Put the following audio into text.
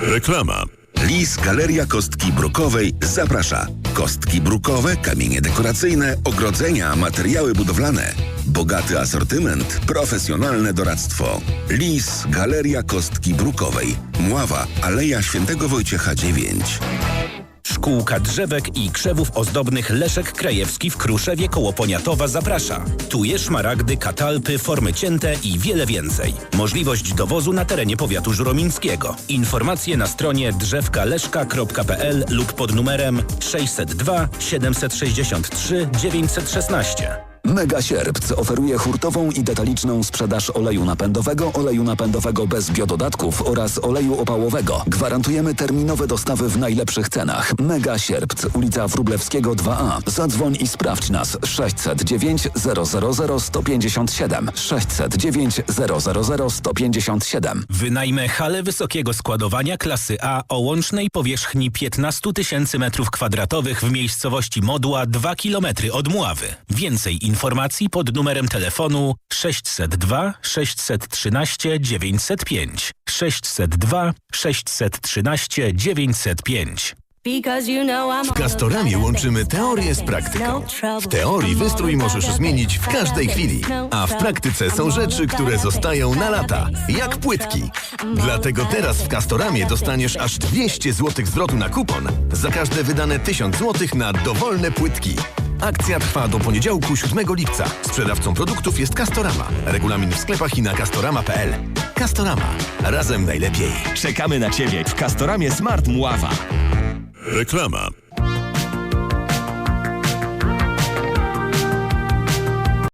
Reklama. Lis Galeria Kostki Brukowej zaprasza. Kostki brukowe, kamienie dekoracyjne, ogrodzenia, materiały budowlane. Bogaty asortyment, profesjonalne doradztwo. Lis Galeria Kostki Brukowej. Mława, Aleja Świętego Wojciecha 9. Szkółka drzewek i krzewów ozdobnych Leszek Krajewski w Kruszewie koło Poniatowa zaprasza. Tuje szmaragdy, katalpy, formy cięte i wiele więcej. Możliwość dowozu na terenie powiatu żuromińskiego. Informacje na stronie drzewkaleszka.pl lub pod numerem 602 763 916. Mega Sierpc oferuje hurtową i detaliczną sprzedaż oleju napędowego, oleju napędowego bez biododatków oraz oleju opałowego. Gwarantujemy terminowe dostawy w najlepszych cenach. Mega Sierpc, ulica Wróblewskiego 2A. Zadzwoń i sprawdź nas 609 000 157 609 000 157. Wynajmę halę wysokiego składowania klasy A o łącznej powierzchni 15 tysięcy m2 w miejscowości Modła 2 km od Mławy. Więcej informacji pod numerem telefonu 602 613 905 602 613 905. W Castoramie łączymy teorię z praktyką. W teorii wystrój możesz zmienić w każdej chwili, a w praktyce są rzeczy, które zostają na lata, jak płytki. Dlatego teraz w Castoramie dostaniesz aż 200 zł zwrotu na kupon za każde wydane 1000 zł na dowolne płytki. Akcja trwa do poniedziałku 7 lipca. Sprzedawcą produktów jest Castorama. Regulamin w sklepach i na castorama.pl. Castorama. Razem najlepiej. Czekamy na Ciebie w Castoramie Smart Mława. Reklama.